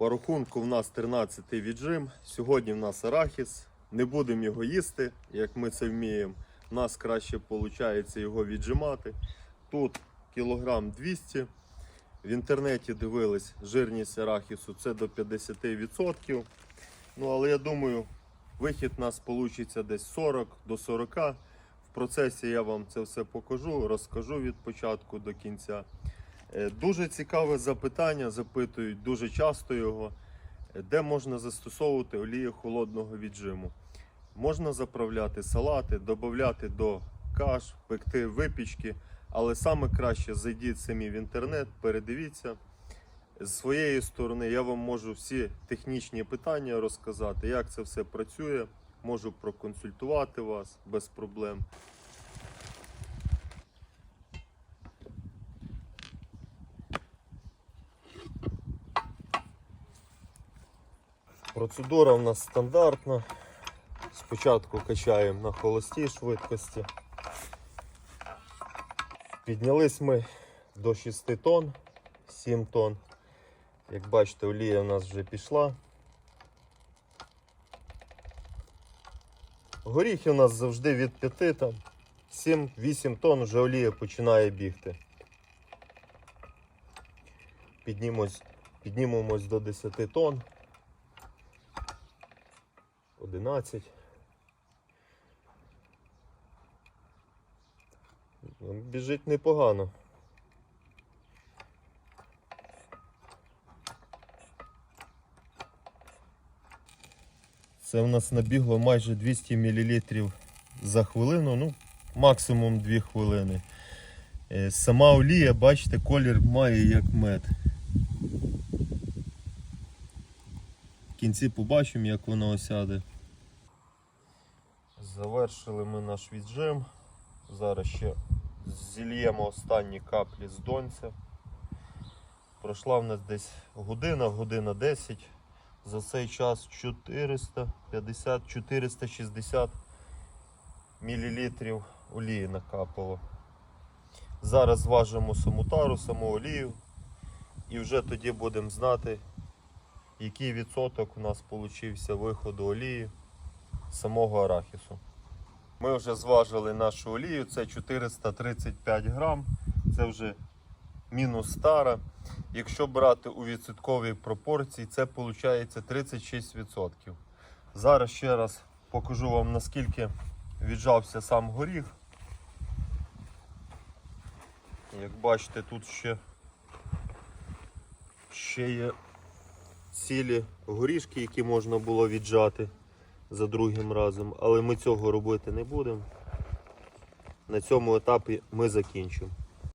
По рахунку в нас 13-й віджим. Сьогодні в нас арахіс. Не будемо його їсти, як ми це вміємо. У нас краще виходить його віджимати. Тут кілограм 200. В інтернеті дивились, жирність арахісу це до 50%. Ну, але я думаю, вихід у нас вийде десь 40 до 40. В процесі я вам це все покажу, розкажу від початку до кінця. Е, Дуже цікаве запитання, запитують дуже часто його, Е, де можна застосовувати олію холодного віджиму. Можна заправляти салати, додати до каш, пекти випічки, але саме краще зайдіть самі в інтернет, передивіться. З своєї сторони я вам можу всі технічні питання розказати, як це все працює. Можу проконсультувати вас без проблем. Процедура в нас стандартна. Спочатку качаємо на холостій швидкості. Піднялись ми до 6 тонн, 7 тонн. Як бачите, олія у нас вже пішла. Горіхи у нас завжди від 5 там 7-8 тонн вже олія починає бігти. Піднімось, піднімемось до 10 тонн. 11. Ну, Біжить непогано. Це в нас набігло майже 200 мл за хвилину, ну, максимум 2 хвилини. Е, Сама олія, бачите, колір має як мед. В кінці побачимо, як воно осяде. Завершили ми наш віджим. Зараз ще зільємо останні каплі з донця. Пройшла в нас десь година, година 10. За цей час 450-460 мл олії накапало. Зараз зважимо саму тару, саму олію. І вже тоді будемо знати, який відсоток у нас получився виходу олії самого арахісу. Ми вже зважили нашу олію, це 435 грам, це вже мінус стара. Якщо брати у відсотковій пропорції, це виходить 36%. Зараз ще раз покажу вам наскільки віджався сам горіх. Як бачите, тут ще, ще є цілі горішки, які можна було віджати за другим разом, але ми цього робити не будемо. На цьому етапі ми закінчимо.